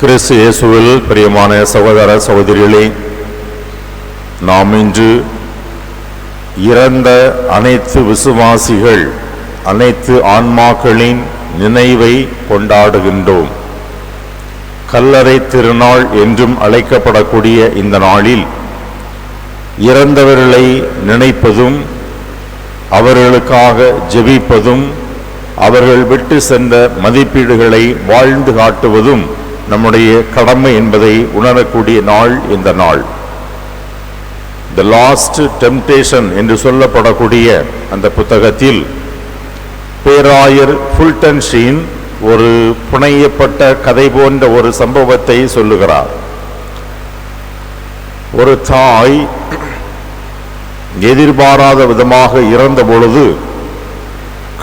கிறிஸ்து இயேசுவில் பிரியமான சகோதர சகோதரிகளே நாம் இன்று இறந்த அனைத்து விசுவாசிகள் அனைத்து ஆன்மாக்களின் நினைவை கொண்டாடுகின்றோம். கல்லறை திருநாள் என்றும் அழைக்கப்படக்கூடிய இந்த நாளில் இறந்தவர்களை நினைப்பதும் அவர்களுக்காக ஜெபிப்பதும் அவர்கள் விட்டு சென்ற மதிப்பீடுகளை வாழ்ந்து காட்டுவதும் நம்முடைய கடமை என்பதை உணரக்கூடிய நாள் இந்த நாள். த லாஸ்ட் டெம்டேஷன் என்று சொல்லப்படக்கூடிய அந்த புத்தகத்தில் பேராயர் ஃபுல்டன் ஷீன் ஒரு புனையப்பட்ட கதை போன்ற ஒரு சம்பவத்தை சொல்லுகிறார். ஒரு தாய் எதிர்பாராத விதமாக இறந்த பொழுது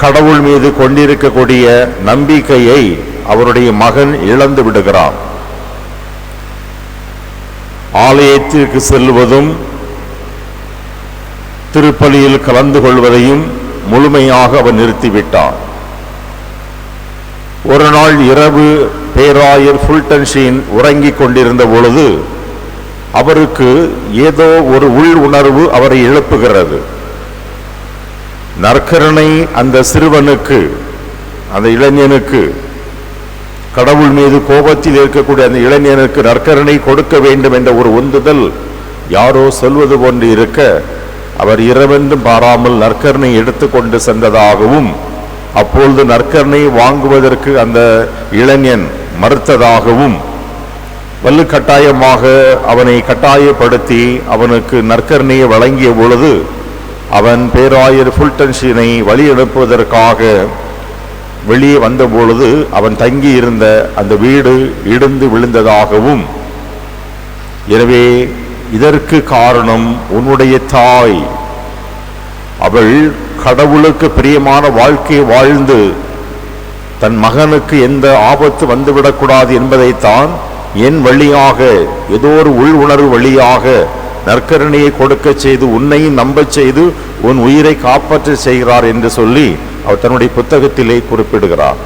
கடவுள் மீது கொண்டிருக்கக்கூடிய நம்பிக்கையை அவருடைய மகன் இழந்து விடுகிறான். ஆலயத்திற்கு செல்வதும் திருப்பலியில் கலந்து கொள்வதையும் முழுமையாக அவன் நிறுத்திவிட்டான். ஒரு நாள் இரவு பேராயர் ஃபுல்டன்ஷீன் உறங்கிக் கொண்டிருந்த பொழுது அவருக்கு ஏதோ ஒரு உள் உணர்வு அவரை எழுப்புகிறது. நற்கரணை அந்த சிறுவனுக்கு அந்த இளைஞனுக்கு கடவுள் மீது கோபத்தில் இருக்கக்கூடிய அந்த இளைஞனுக்கு நற்கரணை கொடுக்க வேண்டும் என்ற ஒரு உந்துதல் யாரோ சொல்வது போன்று இருக்க அவர் இரவென்றும் பாராமல் நற்கரணை எடுத்துக்கொண்டு சென்றதாகவும் அப்பொழுது நற்கரணை வாங்குவதற்கு அந்த இளைஞன் மறுத்ததாகவும் வல்லுக்கட்டாயமாக அவனை கட்டாயப்படுத்தி அவனுக்கு நற்கரணையை வழங்கிய பொழுது அவன் பேராயர் ஃபுல்டன்ஷினை வழி அனுப்புவதற்காக வெளியே வந்த பொழுது அவன் தங்கி இருந்த அந்த வீடு இடிந்து விழுந்ததாகவும் எனவே இதற்கு காரணம் உன்னுடைய தாய். அவள் கடவுளுக்கு பிரியமான வாழ்க்கை வாழ்ந்து தன் மகனுக்கு எந்த ஆபத்து வந்துவிடக்கூடாது என்பதைத்தான் என் வழியாக ஏதோ ஒரு உள் உணர்வு வழியாக நற்கருணையை கொடுக்க செய்து உன்னையும் நம்பச் செய்து உன் உயிரை காப்பாற்ற செய்கிறார் என்று சொல்லி அவர் தன்னுடைய புத்தகத்திலே குறிப்பிடுகிறார்.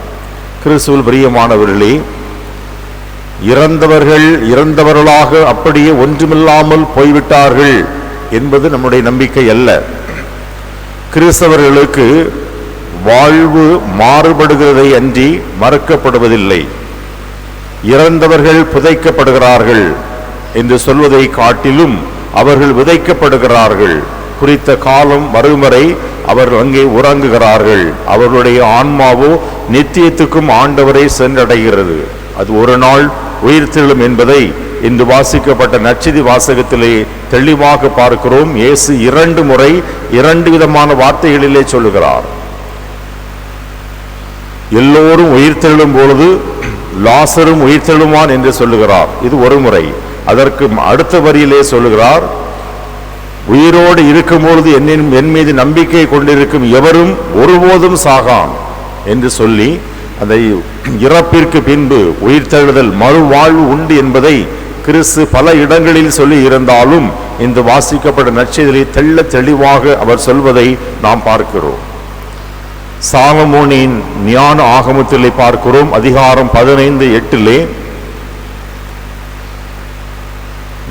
கிறிஸ்துவில் பிரியமானவர்களே இறந்தவர்கள் இறந்தவர்களாக அப்படியே ஒன்றுமில்லாமல் போய்விட்டார்கள் என்பது நம்முடைய நம்பிக்கை அல்ல. கிறிஸ்தவர்களுக்கு வாழ்வு மாறுபடுகிறதை அன்றி மறக்கப்படுவதில்லை. இறந்தவர்கள் புதைக்கப்படுகிறார்கள் என்று சொல்வதை காட்டிலும் அவர்கள் விதைக்கப்படுகிறார்கள். குறித்த காலம் வரும் வரை அவர்கள் அங்கே உறங்குகிறார்கள். அவர்களுடைய ஆன்மாவோ நித்தியத்துக்கும் ஆண்டவரை சென்றடைகிறது. அது ஒரு நாள் உயிர்த்தெழும் என்பதை இன்று வாசிக்கப்பட்ட நச்சிதி வாசகத்திலே தெளிவாக பார்க்கிறோம். இயேசு இரண்டு முறை இரண்டு விதமான வார்த்தைகளிலே சொல்லுகிறார். எல்லோரும் உயிர்த்தெழும் பொழுது லாசரும் உயிர்த்தெழுவான் என்று சொல்லுகிறார். இது ஒரு முறை. அதற்கு அடுத்த வரியிலே சொல்லுகிறார். உயிரோடு இருக்கும்பொழுது என்னின் என் மீது நம்பிக்கை கொண்டிருக்கும் எவரும் ஒருபோதும் சாகான் என்று சொல்லி அந்த இறப்பிற்கு பின்பு உயிர் தழுதல் மறுவாழ்வு உண்டு என்பதை கிறிஸ்து பல இடங்களில் சொல்லி இருந்தாலும் இந்த வாசிக்கப்பட்ட நற்செய்தியை தெள்ள தெளிவாக அவர் சொல்வதை நாம் பார்க்கிறோம். சாலமோனின் ஞான ஆகமத்திலே பார்க்கிறோம். அதிகாரம் பதினைந்து எட்டிலே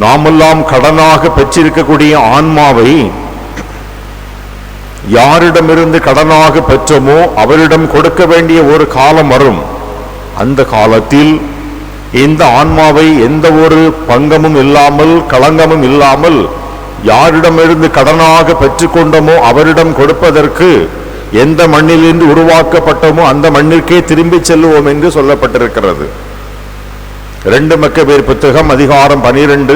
நாமெல்லாம் கடனாக பெற்றிருக்கக்கூடிய ஆன்மாவை யாரிடமிருந்து கடனாக பெற்றோமோ அவரிடம் கொடுக்க வேண்டிய ஒரு காலம் வரும். அந்த காலத்தில் இந்த ஆன்மாவை எந்த ஒரு பங்கமும் இல்லாமல் களங்கமும் இல்லாமல் யாரிடமிருந்து கடனாக பெற்றுக்கொண்டோமோ அவரிடம் கொடுப்பதற்கு எந்த மண்ணிலிருந்து உருவாக்கப்பட்டோமோ அந்த மண்ணிற்கே திரும்பி செல்லுவோம் என்று சொல்லப்பட்டிருக்கிறது. ரெண்டு மக்கபேர் புத்தகம் அதிகாரம் பனிரெண்டு.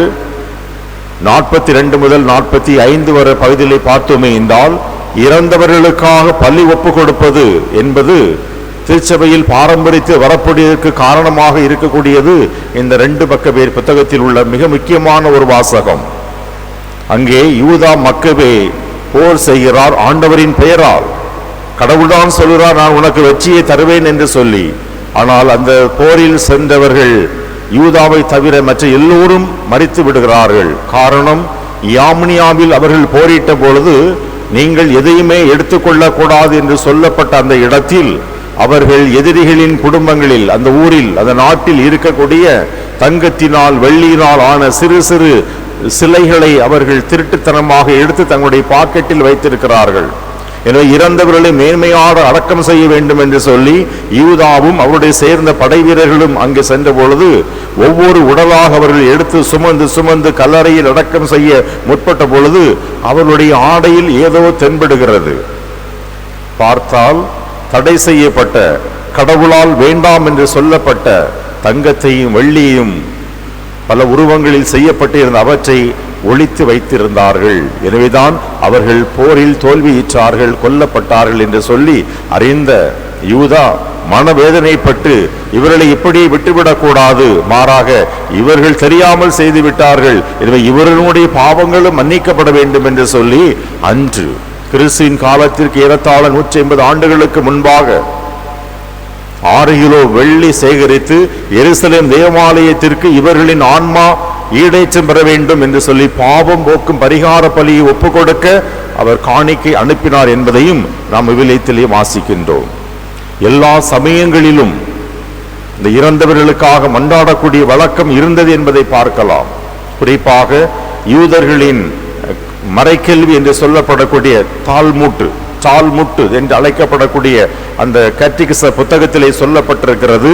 நாற்பத்தி ரெண்டு முதல் நாற்பத்தி ஐந்து வரை பகுதியிலே பார்த்தோமே என்றால் இறந்தவர்களுக்காக பள்ளி ஒப்பு கொடுப்பது என்பது திருச்சபையில் பாரம்பரியத்தில் வரக்கூடியதற்கு காரணமாக இருக்கக்கூடியது இந்த ரெண்டு பக்க பேர் புத்தகத்தில் உள்ள மிக முக்கியமான ஒரு வாசகம். அங்கே யூதா மக்கபே போர் செய்கிறார் ஆண்டவரின் பெயரால். கடவுள்தான் சொல்கிறார் நான் உனக்கு வெற்றியை தருவேன் என்று சொல்லி ஆனால் அந்த போரில் சென்றவர்கள் யூதாவை தவிர மற்ற எல்லோரும் மறித்து விடுகிறார்கள். காரணம் யாமினியாவில் அவர்கள் போரிட்ட பொழுது நீங்கள் எதையுமே எடுத்துக்கொள்ளக்கூடாது என்று சொல்லப்பட்ட அந்த இடத்தில் அவர்கள் எதிரிகளின் குடும்பங்களில் அந்த ஊரில் அந்த நாட்டில் இருக்கக்கூடிய தங்கத்தினால் வெள்ளியினால் ஆன சிறு சிறு சிலைகளை அவர்கள் திருட்டுத்தனமாக எடுத்து தங்களுடைய பாக்கெட்டில் வைத்திருக்கிறார்கள். எனவே இறந்தவர்களை மேன்மையாக அடக்கம் செய்ய வேண்டும் என்று சொல்லி யூதாவும் அவருடைய சேர்ந்த படை வீரர்களும் அங்கு சென்ற பொழுது ஒவ்வொரு உடலாக அவர்கள் எடுத்து சுமந்து சுமந்து கல்லறையில் அடக்கம் செய்ய முற்பட்ட பொழுது அவருடைய ஆடையில் ஏதோ தென்படுகிறது. பார்த்தால் தடை செய்யப்பட்ட கடவுளால் வேண்டாம் என்று சொல்லப்பட்ட தங்கத்தையும் வெள்ளியையும் பல உருவங்களில் செய்யப்பட்டிருந்த அவற்றை ஒழித்து வைத்திருந்தார்கள். எனவேதான் அவர்கள் போரில் தோல்வியிற்றார்கள் கொல்லப்பட்டார்கள் என்று சொல்லி அறிந்த யூதா மனவேதனைப்பட்டு இவர்களை இப்படி விட்டுவிடக்கூடாது மாறாக இவர்கள் தெரியாமல் செய்து விட்டார்கள் எனவே இவர்களுடைய பாவங்களும் மன்னிக்கப்பட வேண்டும் என்று சொல்லி அன்று கிறிஸ்துவின் காலத்திற்கு ஏறத்தாழ நூற்றி ஐம்பது ஆண்டுகளுக்கு முன்பாக ஆறு கிலோ வெள்ளி சேகரித்து எருசலேம் தேவாலயத்திற்கு இவர்களின் ஆன்மா ஈடேற்றம் பெற வேண்டும் என்று சொல்லி பாவம் போக்கும் பரிகார பலியை ஒப்புக்கொடுக்க அவர் காணிக்கை அனுப்பினார் என்பதையும் நாம் விவிலியத்திலே வாசிக்கின்றோம். எல்லா சமயங்களிலும் இந்த இறந்தவர்களுக்காக மண்டாடக்கூடிய வழக்கம் இருந்தது என்பதை பார்க்கலாம். குறிப்பாக யூதர்களின் அஹ், மறைக்கல்வி என்று சொல்லப்படக்கூடிய தால்மூட்டு தால்முட்டு என்று அழைக்கப்படக்கூடிய அந்த கத்திகிச புத்தகத்திலே சொல்லப்பட்டிருக்கிறது.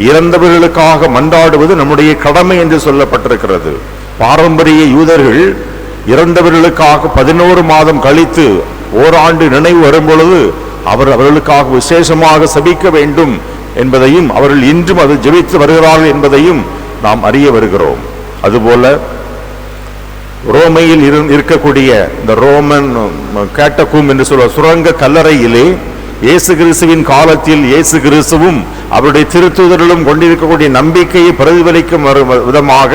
இறந்தவர்களுக்காக மன்றாடுவது நம்முடைய கடமை என்று சொல்லப்பட்டிருக்கிறது. பாரம்பரிய யூதர்கள் இறந்தவர்களுக்காக பதினோரு மாதம் கழித்து ஓராண்டு நினைவு வரும் பொழுது அவர் அவர்களுக்காக விசேஷமாக சபிக்க வேண்டும் என்பதையும் அவர்கள் இன்றும் அது ஜெபித்து வருகிறார்கள் என்பதையும் நாம் அறிய வருகிறோம். அதுபோல ரோமையில் இரு- இருக்கக்கூடிய இந்த ரோமன் கேட்டக்கூம் என்று சொல்ல சுரங்க கல்லறையிலே இயேசு கிறிஸ்துவின் காலத்தில் இயேசு கிறிஸ்துவும் அவருடைய திருத்துதலும் கொண்டிருக்கக்கூடிய நம்பிக்கையை பிரதிபலிக்கும் விதமாக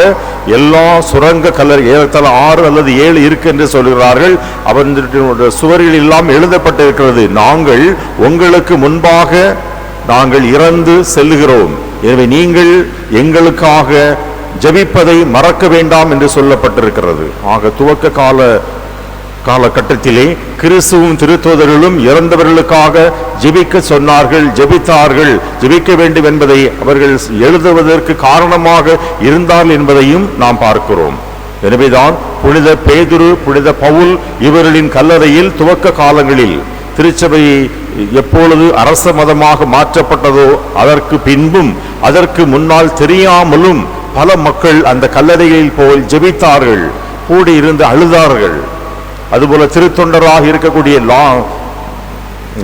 எல்லா சுரங்க கல்லறை ஏறத்தால் ஆறு அல்லது ஏழு இருக்கு என்று சொல்கிறார்கள். அவர்களுடைய சுவரில் எல்லாம் எழுதப்பட்டிருக்கிறது. நாங்கள் உங்களுக்கு முன்பாக நாங்கள் இறந்து செல்லுகிறோம். எனவே நீங்கள் எங்களுக்காக ஜெபிப்பதை மறக்க வேண்டாம் என்று சொல்லப்பட்டிருக்கிறது. ஆக துவக்க கால காலகட்டத்திலே கிறிஸ்துவும் திருத்தோதர்களும் இறந்தவர்களுக்காக ஜெபிக்க சொன்னார்கள் ஜெபித்தார்கள். ஜெபிக்க வேண்டும் என்பதை அவர்கள் எழுதுவதற்கு காரணமாக இருந்தார்கள் என்பதையும் நாம் பார்க்கிறோம். எனவேதான் புனித பேதுரு புனித பவுல் இவர்களின் கல்லறையில் துவக்க காலங்களில் திருச்சபை எப்பொழுது அரச மதமாக மாற்றப்பட்டதோ அதற்கு பின்பும் அதற்கு முன்னால் தெரியாமலும் பல மக்கள் அந்த கல்லறைகளில் போல் ஜெபித்தார்கள். கூடியிருந்து அழுதார்கள். அதுபோல திருத்தொண்டராக இருக்கக்கூடிய லா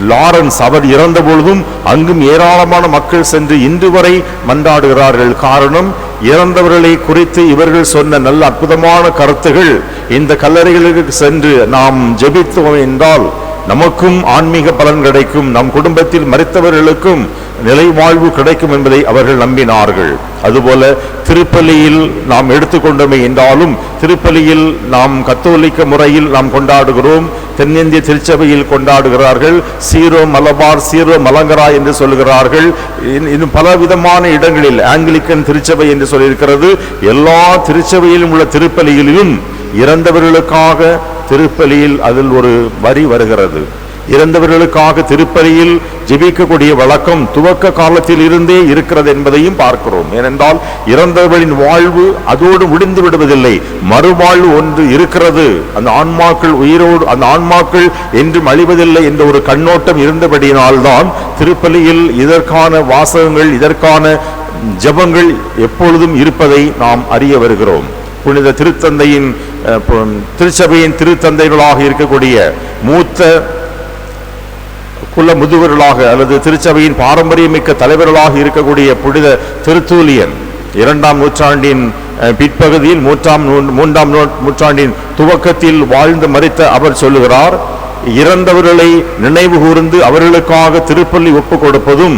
லாரன்ஸ் அவர் இறந்த பொழுதும் அங்கும் ஏராளமான மக்கள் சென்று இன்று வரை மன்றாடுகிறார்கள். காரணம் இறந்தவர்களை குறித்து இவர்கள் சொன்ன நல்ல அற்புதமான கருத்துகள் இந்த கல்லறைகளுக்கு சென்று நாம் ஜெபித்தோம் என்றால் நமக்கும் ஆன்மீக பலன் கிடைக்கும். நம் குடும்பத்தில் மறித்தவர்களுக்கும் நிலை வாழ்வு கிடைக்கும் என்பதை அவர்கள் நம்பினார்கள். அதுபோல திருப்பலியில் நாம் எடுத்துக்கொண்டோமே என்றாலும் திருப்பலியில் நாம் கத்தோலிக்க முறையில் நாம் கொண்டாடுகிறோம். தென்னிந்திய திருச்சபையில் கொண்டாடுகிறார்கள். சீரோ மலபார் சீரோ மலங்கரா என்று சொல்கிறார்கள் இன்- இன்னும் பல விதமான இடங்களில் ஆங்கிலிக்கன் திருச்சபை என்று சொல்லியிருக்கிறது. எல்லா திருச்சபையிலும் உள்ள திருப்பலியிலும் இறந்தவர்களுக்காக திருப்பலியில் அதில் ஒரு வரி வருகிறது. இறந்தவர்களுக்காக திருப்பலியில் ஜெபிக்கக்கூடிய வழக்கம் துவக்க காலத்தில் இருந்தே இருக்கிறது என்பதையும் பார்க்கிறோம். ஏனென்றால் இறந்தவர்களின் வாழ்வு அதோடு முடிந்து விடுவதில்லை. மறுவாழ்வு ஒன்று இருக்கிறது. அந்த ஆன்மாக்கள் உயிரோடு அந்த ஆன்மாக்கள் என்றும் அழிவதில்லை என்ற ஒரு கண்ணோட்டம் இருந்தபடியினால்தான் திருப்பலியில் இதற்கான வாசகங்கள் இதற்கான ஜெபங்கள் எப்பொழுதும் இருப்பதை நாம் அறிய வருகிறோம். புனித திருத்தந்தையின் திருச்சபையின் திருத்தந்தைகளாக இருக்கக்கூடிய மூத்த குல முதுவர்களாக அல்லது திருச்சபையின் பாரம்பரியமிக்க தலைவர்களாக இருக்கக்கூடிய புனித திருத்தூலியன் இரண்டாம் நூற்றாண்டின் பிற்பகுதியில் மூன்றாம் நூ- மூன்றாம் நூ- நூற்றாண்டின் துவக்கத்தில் வாழ்ந்து மறித்த அவர் சொல்லுகிறார் இறந்தவர்களை நினைவு கூர்ந்து அவர்களுக்காக திருப்பள்ளி ஒப்பு கொடுப்பதும்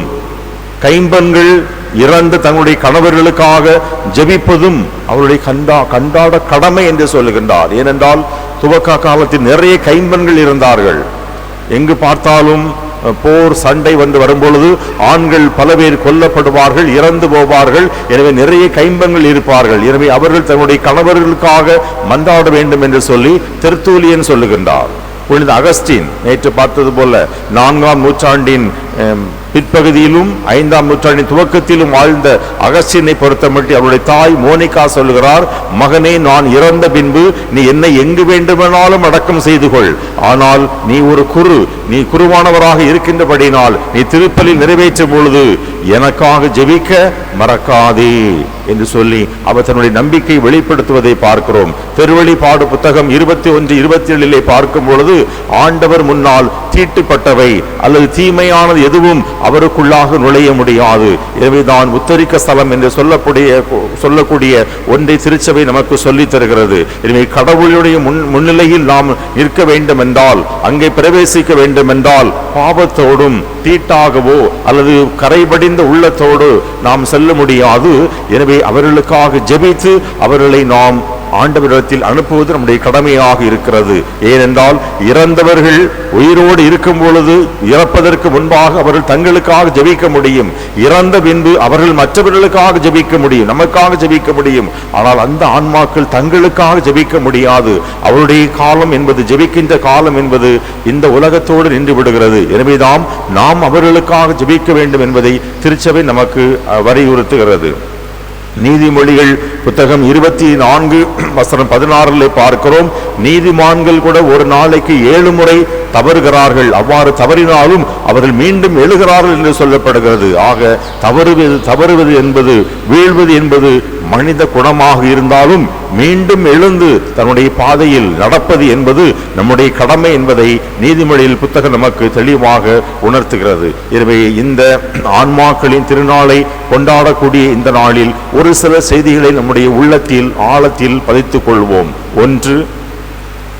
கைம்பன்கள் இறந்து தங்களுடைய கணவர்களுக்காக ஜெபிப்பதும் அவருடைய கண்டா கண்டாட கடமை என்று சொல்லுகின்றார். ஏனென்றால் துவக்க காலத்தில் நிறைய கைம்பன்கள் இருந்தார்கள். எங்கு பார்த்தாலும் போர் சண்டை வந்து வரும்பொழுது ஆண்கள் பல பேர் கொல்லப்படுவார்கள் இறந்து போவார்கள். எனவே நிறைய கைம்பங்கள் இருப்பார்கள். எனவே அவர்கள் தன்னுடைய கணவர்களுக்காக மன்றாட வேண்டும் என்று சொல்லி தெர்த்தூலியன் சொல்லுகின்றார். புனித அகஸ்டின் நேற்று பார்த்தது போல நான்காம் நூற்றாண்டின் பிற்பகுதியிலும் ஐந்தாம் நூற்றாண்டின் துவக்கத்திலும் வாழ்ந்த அகஸ்டினை பொருத்தமட்டி அவருடைய தாய் மோனிகா சொல்கிறார் மகனே நான் இறந்த பின்பு நீ என்னை எங்கு வேண்டுமானாலும் அடக்கம் செய்து கொள். ஆனால் நீ ஒரு குரு நீ குருவானவராக இருக்கின்றபடினால் நீ திருப்பலில் நிறைவேற்றும் பொழுது எனக்காக ஜெபிக்க மறக்காதே என்று சொல்லி அவர் தன்னுடைய நம்பிக்கை வெளிப்படுத்துவதை பார்க்கிறோம். திருவெளிப்பாடு புத்தகம் இருபத்தி ஒன்று இருபத்தி ஏழிலே பார்க்கும் பொழுது ஆண்டவர் முன்னால் தீட்டுப்பட்டவை அல்லது தீமையானது எதுவும் அவருக்குள்ளாக நுழைய முடியாது. எனவேதான் உத்தரிக்க ஸ்தலம் என்று சொல்லக்கூடிய சொல்லக்கூடிய ஒன்றை திருச்சபை நமக்கு சொல்லித் தருகிறது. எனவே கடவுளுடைய முன் முன்னிலையில் நாம் நிற்க வேண்டும் என்றால் அங்கே பிரவேசிக்க வேண்டும் என்றால் பாவத்தோடும் தீட்டாகவோ அல்லது கரைபடிந்த உள்ளத்தோடு நாம் செல்ல முடியாது. எனவே அவர்களுக்காக ஜெபித்து அவர்களை நாம் ஆண்டவரிடத்தில் அனுப்புவது நம்முடைய கடமையாக இருக்கிறது. ஏனென்றால் இறந்தவர்கள் உயிரோடு இருக்கும் பொழுது இறப்பதற்கு முன்பாக அவர்கள் தங்களுக்காக ஜெபிக்க முடியும். இறந்த பின்பு அவர்கள் மற்றவர்களுக்காக ஜெபிக்க முடியும். நமக்காக ஜெபிக்க முடியும். ஆனால் அந்த ஆன்மாக்கள் தங்களுக்காக ஜெபிக்க முடியாது. அவருடைய காலம் என்பது ஜெபிக்கின்ற காலம் என்பது இந்த உலகத்தோடு நின்று விடுகிறது. எனவேதான் நாம் அவர்களுக்காக ஜெபிக்க வேண்டும் என்பதை திருச்சபை நமக்கு வலியுறுத்துகிறது. நீதிமொழிகள் புத்தகம் இருபத்தி நான்கு வசனம் பதினாறுல பார்க்கிறோம். நீதிமான்கள் கூட ஒரு நாளைக்கு ஏழு முறை தவறுகிறார்கள். அவ்வாறு தவறினாலும் அவர்கள் மீண்டும் எழுகிறார்கள் என்று சொல்லப்படுகிறது. ஆக தவறுவது தவறுவது என்பது வீழ்வது என்பது மனித குணமாக இருந்தாலும் மீண்டும் எழுந்து தன்னுடைய பாதையில் நடப்பது என்பது நம்முடைய கடமை என்பதை நீதிமொழியில் புத்தகம் நமக்கு தெளிவாக உணர்த்துகிறது. எனவே இந்த ஆன்மாக்களின் திருநாளை கொண்டாடக்கூடிய இந்த நாளில் ஒரு சில செய்திகளை நம்முடைய உள்ளத்தில் ஆழத்தில் பதித்துக் கொள்வோம். ஒன்று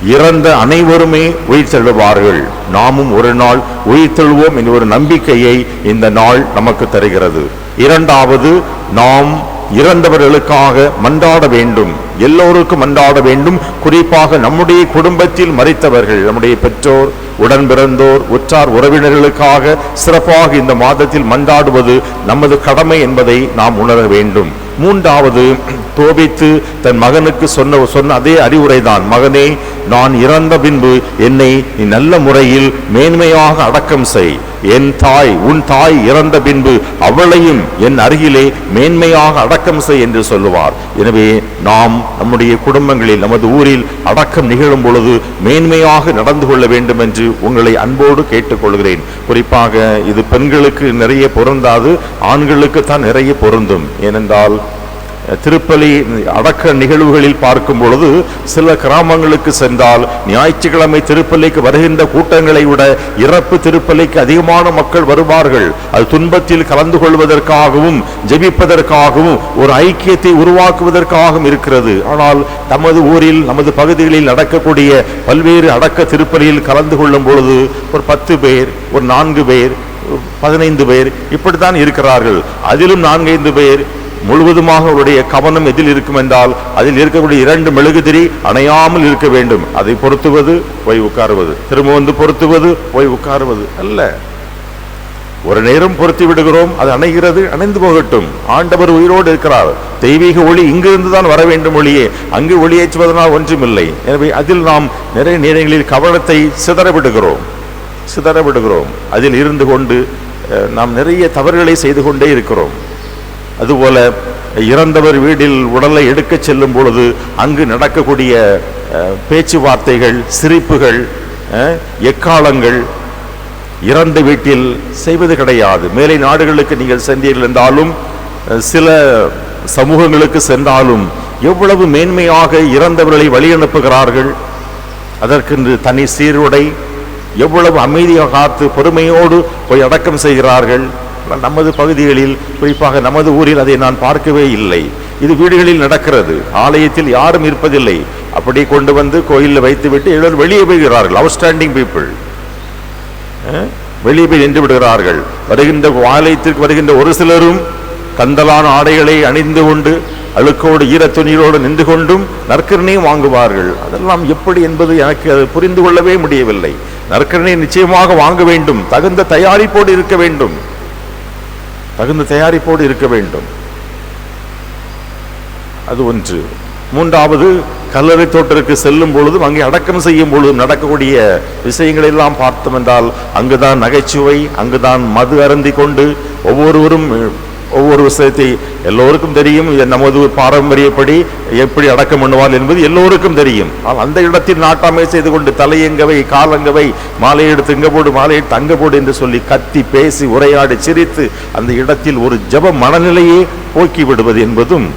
இறந்த அனைவருமே உயிர் செல்வார்கள் நாமும் ஒரு நாள் உயிர் செல்வோம் என்ற ஒரு நம்பிக்கையை இந்த நாள் நமக்கு தருகிறது. இரண்டாவது நாம் இறந்தவர்களுக்காக மன்றாட வேண்டும். எல்லோருக்கும் மன்றாட வேண்டும். குறிப்பாக நம்முடைய குடும்பத்தில் மறித்தவர்கள் நம்முடைய பெற்றோர் உடன் பிறந்தோர் உற்றார் உறவினர்களுக்காக சிறப்பாக இந்த மாதத்தில் மன்றாடுவது நமது கடமை என்பதை நாம் உணர வேண்டும். மூன்றாவது தோபித்து தன் மகனுக்கு சொன்ன சொன்ன அதே அறிவுரை தான் மகனே நான் இறந்த பின்பு என்னை நீ நல்ல முறையில் மேன்மையாக அடக்கம் செய். என் தாய் உன் தாய் இறந்த பின்பு அவளையும் என் அருகிலே மேன்மையாக அடக்கம் செய் என்று சொல்லுவார். எனவே நாம் நம்முடைய குடும்பங்களில் நமது ஊரில் அடக்கம் நிகழும் பொழுது மேன்மையாக நடந்து கொள்ள வேண்டும் என்று உங்களை அன்போடு கேட்டுக்கொள்கிறேன். குறிப்பாக இது பெண்களுக்கு நிறைய பொருந்தாது ஆண்களுக்கு தான் நிறைய பொருந்தும். ஏனென்றால் திருப்பலி அடக்க நிகழ்வுகளில் பார்க்கும் பொழுது சில கிராமங்களுக்கு சென்றால் ஞாயிற்றுக்கிழமை திருப்பலிக்கு வருகின்ற கூட்டங்களை விட இறப்பு திருப்பலிக்கு அதிகமான மக்கள் வருவார்கள். அது துன்பத்தில் கலந்து கொள்வதற்காகவும் ஜெபிப்பதற்காகவும் ஒரு ஐக்கியத்தை உருவாக்குவதற்காகவும் இருக்கிறது. ஆனால் நமது ஊரில் நமது பகுதிகளில் நடக்கக்கூடிய பல்வேறு அடக்க திருப்பலியில் கலந்து கொள்ளும் பொழுது ஒரு பத்து பேர் ஒரு நான்கு பேர் பதினைந்து பேர் இப்படித்தான் இருக்கிறார்கள். அதிலும் நான்கைந்து பேர் முழுவதுமாக அவருடைய கவனம் எதில் இருக்கும் என்றால் அதில் இருக்கக்கூடிய இரண்டு மெழுகுதிரி அணையாமல் இருக்க வேண்டும். அதை பொருத்துவது போய் உட்காருவது. திரும்ப வந்து பொருத்துவது போய் உட்காருவது அல்ல. ஒரு நேரம் பொருத்தி விடுகிறோம் அது அணைகிறது அணைந்து போகட்டும். ஆண்டவர் உயிரோடு இருக்கிறார். தெய்வீக ஒளி இங்கிருந்து தான் வர வேண்டும் ஒளியே. அங்கு ஒளியேற்றுவதனால் ஒன்றுமில்லை. எனவே அதில் நாம் நிறைய நேரங்களில் கவனத்தை சிதறவிடுகிறோம் சிதறவிடுகிறோம் சிதற விடுகிறோம். அதில் இருந்து கொண்டு நாம் நிறைய தவறுகளை செய்து கொண்டே இருக்கிறோம். அதுபோல இறந்தவர் வீட்டில் உடலை எடுக்கச் செல்லும் பொழுது அங்கு நடக்கக்கூடிய பேச்சுவார்த்தைகள் சிரிப்புகள் எக்காலங்கள் இறந்த வீட்டில் செய்வது கிடையாது. மேலை நாடுகளுக்கு நீங்கள் சென்றீர்கள் என்றாலும் சில சமூகங்களுக்கு சென்றாலும் எவ்வளவு மேன்மையாக இறந்தவர்களை வழி அனுப்புகிறார்கள் அதற்கென்று தனி சீருடை எவ்வளவு அமைதியாக காத்து பொறுமையோடு போய் அடக்கம் செய்கிறார்கள். நமது பகுதிகளில் குறிப்பாக நமது ஊரில் அதை நான் பார்க்கவே இல்லை. இது வீடுகளில் நடக்கிறது. ஆலயத்தில் யாரும் இருப்பதில்லை. அப்படி கொண்டு வந்து கோயிலில் வைத்துவிட்டு எல்லோரும் வெளியே போய்கிறார்கள் அவுட்ஸ்டாண்டிங் பீப்புள் வெளியே போய் நின்று விடுகிறார்கள். வருகின்ற ஆலயத்திற்கு வருகின்ற ஒரு சிலரும் கந்தலான ஆடைகளை அணிந்து கொண்டு அழுக்கோடு ஈரத்துணியோடு நின்று கொண்டும் நற்கரணையும் வாங்குவார்கள். அதெல்லாம் எப்படி என்பது எனக்கு அது புரிந்து கொள்ளவே முடியவில்லை. நற்கரணையை நிச்சயமாக வாங்க வேண்டும். தகுந்த தயாரிப்போடு இருக்க வேண்டும். தகுந்த தயாரிப்போடு இருக்க வேண்டும். அது ஒன்று. மூன்றாவது கல்லறை தோட்டருக்கு செல்லும் பொழுதும் அங்கே அடக்கம் செய்யும் பொழுதும் நடக்கக்கூடிய விஷயங்களை எல்லாம் பார்த்தோம் என்றால் அங்குதான் நகைச்சுவை அங்குதான் மது அருந்தி கொண்டு ஒவ்வொருவரும் ஒவ்வொரு விஷயத்தை எல்லோருக்கும் தெரியும். நமது பாரம்பரியப்படி எப்படி அடக்கம் பண்ணுவார் என்பது எல்லோருக்கும் தெரியும். ஆனால் அந்த இடத்தில் நாட்டாமை செய்து கொண்டு தலையங்கவை காலங்கவை மாலை எடுத்து இங்க போடு மாலை எடுத்து அங்க போடு என்று சொல்லி கத்தி பேசி உரையாடி சிரித்து அந்த இடத்தில் ஒரு ஜப மனநிலையே போக்கி விடுவது என்பதும்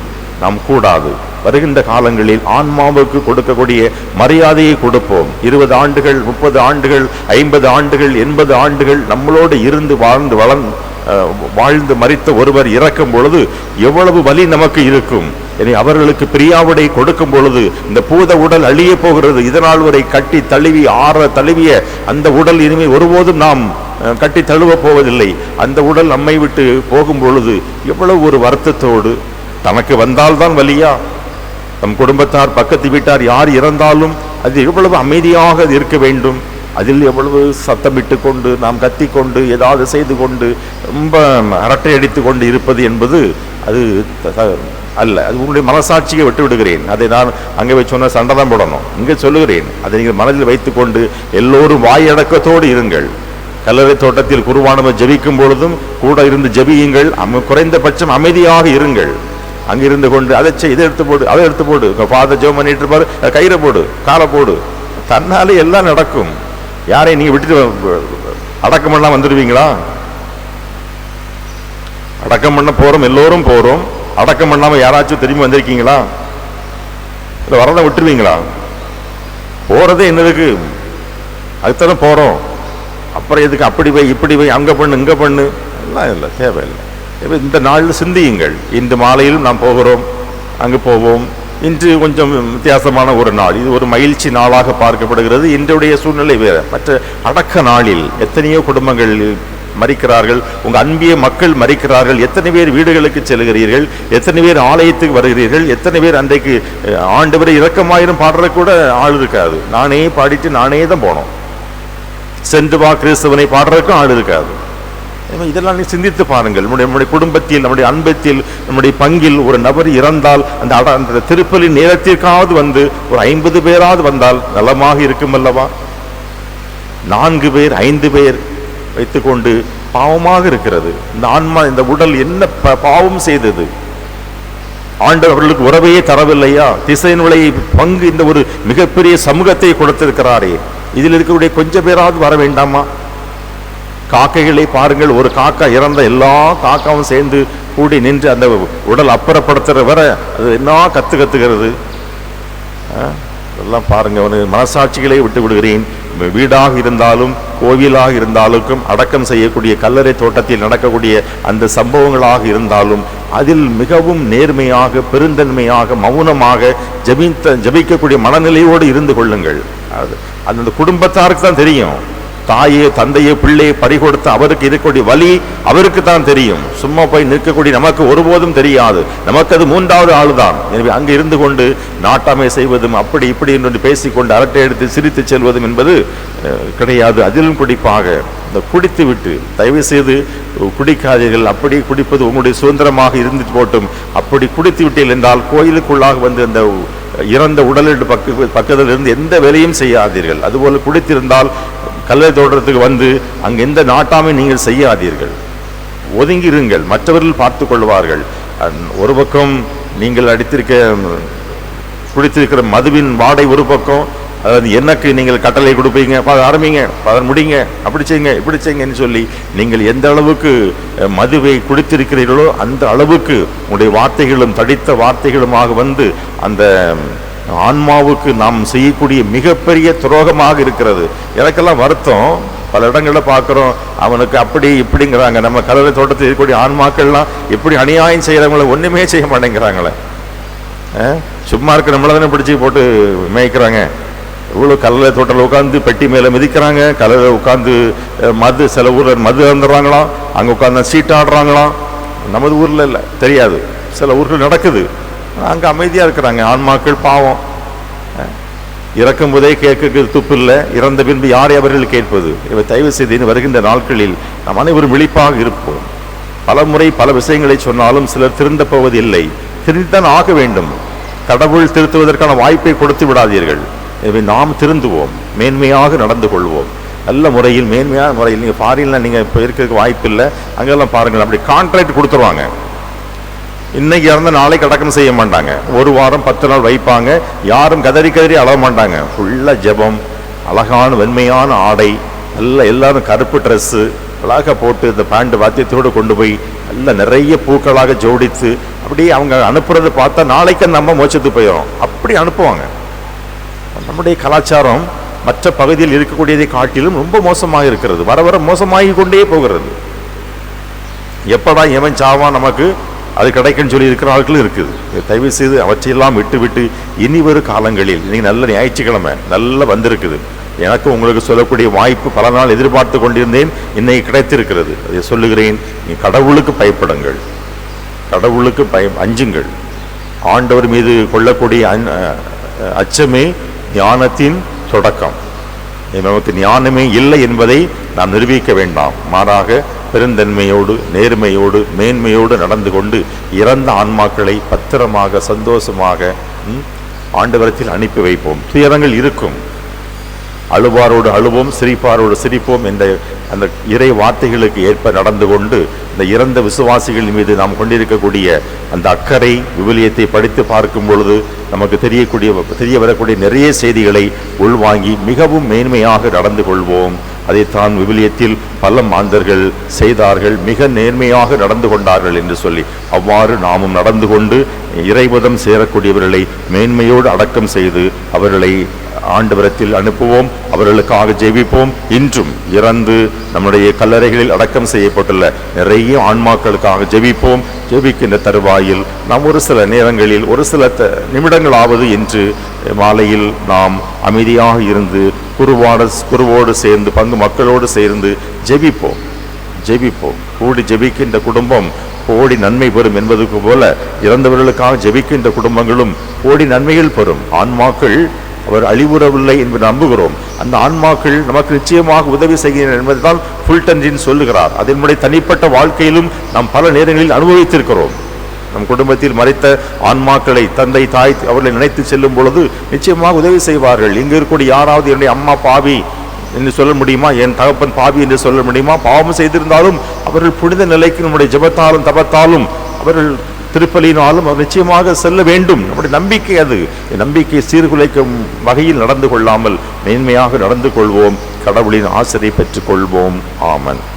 நாம் கூடாது. வருகின்ற காலங்களில் ஆன்மாவுக்கு கொடுக்கக்கூடிய மரியாதையை கொடுப்போம். இருபது ஆண்டுகள் முப்பது ஆண்டுகள் ஐம்பது ஆண்டுகள் எண்பது ஆண்டுகள் நம்மளோடு இருந்து வாழ்ந்து வளர்ந்து வாழ்ந்து மறித்த ஒருவர் இறக்கும் பொழுது எவ்வளவு வலி நமக்கு இருக்கும். இனி அவர்களுக்கு பிரியாவிடை கொடுக்கும் பொழுது இந்த பூத உடல் அழிய போகிறது. இதனால் வரை கட்டி தழுவி ஆற தழுவிய அந்த உடல் இனிமேல் ஒருபோதும் நாம் கட்டி தழுவ போவதில்லை. அந்த உடல் நம்மை விட்டு போகும் பொழுது எவ்வளவு ஒரு வருத்தத்தோடு. தனக்கு வந்தால்தான் வலியா? நம் குடும்பத்தார் பக்கத்து வீட்டார் யார் இறந்தாலும் அது எவ்வளவு அமைதியாக இருக்க வேண்டும். அதில் எவ்வளவு சத்தமிட்டு கொண்டு நாம் கத்திக்கொண்டு ஏதாவது செய்து கொண்டு ரொம்ப அரட்டை அடித்து கொண்டு இருப்பது என்பது அது அல்ல. அது உங்களுடைய மனசாட்சியை விட்டு விடுகிறேன். அதை நான் அங்கே போய் சொன்ன சண்டை தான் போடணும். இங்கே சொல்லுகிறேன். அதை நீங்கள் மனதில் வைத்துக்கொண்டு எல்லோரும் வாயடக்கத்தோடு இருங்கள். கல்லறை தோட்டத்தில் குருவானவர் ஜபிக்கும் பொழுதும் கூட இருந்து ஜெபியுங்கள். அம் குறைந்தபட்சம் அமைதியாக இருங்கள். அங்கிருந்து கொண்டு அதை செய் இதை எடுத்து போடு அதை எடுத்து போடு. ஃபாதர் ஜெபம் பண்ணிட்டு இருப்பார். கயிறை போடு காலை போடு. தன்னாலே எல்லாம் நடக்கும். யாரையும் நீங்க விட்டுட்டு அடக்கம் பண்ணா வந்துடுவீங்களா? அடக்கம் பண்ண போறோம் எல்லோரும் போறோம். அடக்கம் பண்ணாம யாராச்சும் திரும்பி வந்திருக்கீங்களா? இல்லை வரதை விட்டுருவீங்களா? போறதே என்னதுக்கு? அதுதானே போறோம். அப்புறம் எதுக்கு அப்படி போய் இப்படி போய் அங்க பண்ணு இங்க பண்ணு? எல்லாம் இல்லை தேவையில்லை. இந்த நாளில் சிந்தியுங்கள். இந்த மாலையிலும் நாம் போகிறோம் அங்கே போவோம். இன்று கொஞ்சம் வித்தியாசமான ஒரு நாள். இது ஒரு மகிழ்ச்சி நாளாக பார்க்கப்படுகிறது. இன்றைய சூழ்நிலை வேறு. மற்ற அடக்க நாளில் எத்தனையோ குடும்பங்கள் மறிக்கிறார்கள். உங்கள் அன்பிய மக்கள் மறிக்கிறார்கள். எத்தனை பேர் வீடுகளுக்கு செல்கிறீர்கள்? எத்தனை பேர் ஆலயத்துக்கு வருகிறீர்கள்? எத்தனை பேர் அன்றைக்கு அஹ், ஆண்டவரை இறக்கமாயிரம் பாடுற கூட ஆள் இருக்காது. நானே பாடிட்டு நானே தான் போனோம். சென்று வா கிறிஸ்தவனை பாடுறதுக்கும் ஆள் இருக்காது. இதெல்லாம் நீ சிந்தித்து பாருங்கள். நம்முடைய நம்முடைய குடும்பத்தில் நம்முடைய அன்பத்தில் நம்முடைய பங்கில் ஒரு நபர் இறந்தால் அந்த அட அந்த திருப்பலின் நேரத்திற்காவது வந்து ஒரு ஐம்பது பேராவது வந்தால் நலமாக இருக்கும் அல்லவா? நான்கு பேர் ஐந்து பேர் வைத்துக்கொண்டு பாவமாக இருக்கிறது. இந்த ஆன்மா இந்த உடல் என்ன ப- பாவம் செய்தது? ஆண்டவர் அவர்களுக்கு உறவையே தரவில்லையா? திசையின் பங்கு இந்த ஒரு மிகப்பெரிய சமூகத்தை கொடுத்திருக்கிறாரே. இதில் இருக்கக்கூடிய கொஞ்சம் பேராவது வர வேண்டாமா? காக்கைகளை பாருங்கள் ஒரு காக்கா இறந்த எல்லா காக்காவும் சேர்ந்து கூடி நின்று அந்த உடல் அப்புறப்படுத்துகிற வர அது என்ன கற்று கத்துகிறது? ஆ? இதெல்லாம் பாருங்க அவனு மனசாட்சிகளை விட்டு விடுகிறேன். வீடாக இருந்தாலும் கோவிலாக இருந்தாலும் அடக்கம் செய்யக்கூடிய கல்லறை தோட்டத்தில் நடக்கக்கூடிய அந்த சம்பவங்களாக இருந்தாலும் அதில் மிகவும் நேர்மையாக பெருந்தன்மையாக மௌனமாக ஜபித்த ஜபிக்கக்கூடிய மனநிலையோடு இருந்து கொள்ளுங்கள். அது அந்த குடும்பத்தாருக்கு தான் தெரியும். தாயே தந்தையே பிள்ளையை பறிகொடுத்து அவருக்கு இருக்கக்கூடிய வலி அவருக்கு தான் தெரியும். சும்மா போய் நிற்கக்கூடிய நமக்கு ஒருபோதும் தெரியாது. நமக்கு அது மூன்றாவது ஆளுதான். எனவே அங்கு இருந்து கொண்டு நாட்டாமை செய்வதும் அப்படி இப்படி என்று பேசிக்கொண்டு அரட்டை எடுத்து சிரித்து செல்வதும் என்பது கிடையாது. அதிலும் குறிப்பாக இந்த குடித்து விட்டு தயவு செய்து குடிக்காதீர்கள். அப்படி குடிப்பது உங்களுடைய சுதந்திரமாக இருந்துட்டு போட்டும். அப்படி குடித்து விட்டீர்கள் என்றால் கோயிலுக்குள்ளாக வந்து அந்த இறந்த உடலில் பக்க பக்கத்தில் இருந்து எந்த வேலையும் செய்யாதீர்கள். அதுபோல குடித்திருந்தால் கல்லறை தோட்டத்துக்கு வந்து அங்கு எந்த நாட்டாமை நீங்கள் செய்யாதீர்கள். ஒதுங்கிருங்கள் மற்றவர்கள் பார்த்து கொள்வார்கள். ஒரு பக்கம் நீங்கள் அடித்திருக்க குடித்திருக்கிற மதுவின் வாடை ஒரு பக்கம் அதாவது எனக்கு நீங்கள் கட்டளை கொடுப்பீங்க ஆரம்பிங்க பதன் முடிங்க அப்படி செய்யுங்க இப்படி செய்யுங்கன்னு சொல்லி நீங்கள் எந்த அளவுக்கு மதுவை குடித்திருக்கிறீர்களோ அந்த அளவுக்கு உங்களுடைய வார்த்தைகளும் தடித்த வார்த்தைகளுமாக வந்து அந்த ஆன்மாவுக்கு நாம் செய்யக்கூடிய மிகப்பெரிய துரோகமாக இருக்கிறது. எனக்கெல்லாம் வருத்தம். பல இடங்களில் பார்க்குறோம். அவனுக்கு அப்படி இப்படிங்கிறாங்க. நம்ம கடலை தோட்டத்தில் இருக்கக்கூடிய ஆன்மாக்கள்லாம் எப்படி அநியாயம் செய்கிறவங்கள ஒன்றுமே செய்ய மாட்டேங்கிறாங்களே. சும்மா இருக்க நம்மளை தானே பிடிச்சி போட்டு மேய்க்கிறாங்க. இவ்வளோ கடலை தோட்டத்தில் உட்காந்து பெட்டி மேலே மிதிக்கிறாங்க. கல்லறை உட்காந்து மது சில ஊரில் மது வந்துடுறாங்களாம் அங்கே உட்காந்து சீட்டாடுறாங்களாம். நமது ஊரில் இல்லை. தெரியாது. சில ஊர்கள் நடக்குது. அங்கே அமைதியாக இருக்கிறாங்க. ஆன்மாக்கள் பாவம். இறக்கும் போதே கேட்க துப்பு இல்லை. இறந்த பின்பு யாரை அவர்கள் கேட்பது? இவை தயவு செய்து வருகின்ற நாட்களில் நாம் அனைவரும் விழிப்பாக இருப்போம். பல முறை பல விஷயங்களை சொன்னாலும் சிலர் திருந்த போவதில்லை திருந்தித்தான் ஆக வேண்டும். கடவுள் திருத்துவதற்கான வாய்ப்பை கொடுத்து விடாதீர்கள். எனவே நாம் திருந்துவோம். மேன்மையாக நடந்து கொள்வோம். நல்ல முறையில் மேன்மையான முறையில். நீங்கள் ஃபாரின்லாம் நீங்கள் இப்போ இருக்கிறதுக்கு வாய்ப்பு இல்லை. அங்கெல்லாம் பாருங்கள். அப்படி கான்ட்ராக்ட் கொடுத்துருவாங்க. இன்னைக்கு இறந்த நாளைக்கு அடக்கம் செய்ய மாட்டாங்க. ஒரு வாரம் பத்து நாள் வைப்பாங்க. யாரும் கதறி கதறி அழக மாட்டாங்க. ஃபுல்லாக ஜெபம் அழகான வெண்மையான ஆடை நல்லா எல்லாரும் கருப்பு ட்ரெஸ்ஸு அழகாக போட்டு இந்த பேண்ட் வாத்தியத்தோடு கொண்டு போய் நல்ல நிறைய பூக்களாக ஜோடித்து அப்படியே அவங்க அனுப்புறதை பார்த்தா நாளைக்கு நம்ம மோச்சத்து போயிடும் அப்படி அனுப்புவாங்க. நம்முடைய கலாச்சாரம் மற்ற பகுதியில் இருக்கக்கூடியதை காட்டிலும் ரொம்ப மோசமாக இருக்கிறது. வர வர மோசமாகி கொண்டே போகிறது. எப்படா எவன் சாவான் நமக்கு? அது கிடைக்குன்னு சொல்லி இருக்கிற ஆட்களும் இருக்குது. தயவு செய்து அவற்றையெல்லாம் விட்டு விட்டு இனி வரும் காலங்களில் நீங்கள் நல்ல ஞாயிற்றுக்கிழமை நல்ல வந்திருக்குது. எனக்கு உங்களுக்கு சொல்லக்கூடிய வாய்ப்பு பல நாள் எதிர்பார்த்து கொண்டிருந்தேன் இன்னைக்கு கிடைத்திருக்கிறது. அதை சொல்லுகிறேன் நீ கடவுளுக்கு பயப்படுங்கள். கடவுளுக்கு பயம் அஞ்சுங்கள். ஆண்டவர் மீது கொள்ளக்கூடிய அச்சமே ஞானத்தின் தொடக்கம். நமக்கு ஞானமே இல்லை என்பதை நாம் நிரூபிக்க வேண்டாம். மாறாக பெருந்தன்மையோடு நேர்மையோடு மேன்மையோடு நடந்து கொண்டு இறந்த ஆன்மாக்களை பத்திரமாக சந்தோஷமாக ஆண்டவரத்தில் அனுப்பி வைப்போம். துயரங்கள் இருக்கும். அழுவாரோடு அழுவோம் சிரிப்பாரோடு சிரிப்போம் என்ற அந்த இறை வார்த்தைகளுக்கு ஏற்ப நடந்து கொண்டு இந்த இறந்த விசுவாசிகள் மீது நாம் கொண்டிருக்கக்கூடிய அந்த அக்கறை விவிலியத்தை படித்து பார்க்கும் பொழுது நமக்கு தெரியக்கூடிய தெரிய வரக்கூடிய நிறைய செய்திகளை உள்வாங்கி மிகவும் மேன்மையாக நடந்து கொள்வோம். அதைத்தான் விவிலியத்தில் பல மாந்தர்கள் செய்தார்கள் மிக நேர்மையாக நடந்து கொண்டார்கள் என்று சொல்லி. அவ்வாறு நாமும் நடந்து கொண்டு இறைவதம் சேரக்கூடியவர்களை மேன்மையோடு அடக்கம் செய்து அவர்களை ஆண்டவரத்தில் அனுப்புவோம் அவர்களுக்காக ஜெபிப்போம். இன்றும் இறந்து நம்முடைய கல்லறைகளில் அடக்கம் செய்யப்பட்டுள்ள நிறைய ஆன்மாக்களுக்காக ஜெபிப்போம். ஜெபிக்கின்ற தருவாயில் நாம் ஒரு சில நேரங்களில் ஒரு சில த- நிமிடங்களாவது என்று மாலையில் நாம் அமைதியாக இருந்து குருவாட குருவோடு சேர்ந்து பங்கு மக்களோடு சேர்ந்து ஜெபிப்போம். ஜெபிப்போம். கூடி ஜெபிக்கின்ற குடும்பம் கோடி நன்மை பெறும் என்பதுக்கு போல இறந்தவர்களுக்காக ஜெபிக்கின்ற குடும்பங்களும் கோடி நன்மைகள் பெறும். ஆன்மாக்கள் அவர் அழிவுறவில்லை என்று நம்புகிறோம். அந்த ஆன்மாக்கள் நமக்கு நிச்சயமாக உதவி செய்கிறேன் என்பதுதான் ஃபுல்டன்ஜின் சொல்லுகிறார். அதனுடைய தனிப்பட்ட வாழ்க்கையிலும் நாம் பல நேரங்களில் அனுபவித்திருக்கிறோம். நம் குடும்பத்தில் மறைத்த ஆன்மாக்களை தந்தை தாய் அவர்களை நினைத்து செல்லும் பொழுது நிச்சயமாக உதவி செய்வார்கள். இங்கு இருக்கக்கூடிய யாராவது என்னுடைய அம்மா பாவி என்று சொல்ல முடியுமா? என் தகப்பன் பாவி என்று சொல்ல முடியுமா? பாவம் செய்திருந்தாலும் அவர்கள் புனித நிலைக்கு நம்முடைய ஜபத்தாலும் தபத்தாலும் அவர்கள் திருப்பலினாலும் நிச்சயமாக செல்ல வேண்டும். நம்முடைய நம்பிக்கை அது. நம்பிக்கை சீர்குலைக்கும் வகையில் நடந்து கொள்ளாமல் மேன்மையாக நடந்து கொள்வோம். கடவுளின் ஆசிரியை பெற்றுக்கொள்வோம் ஆமன்.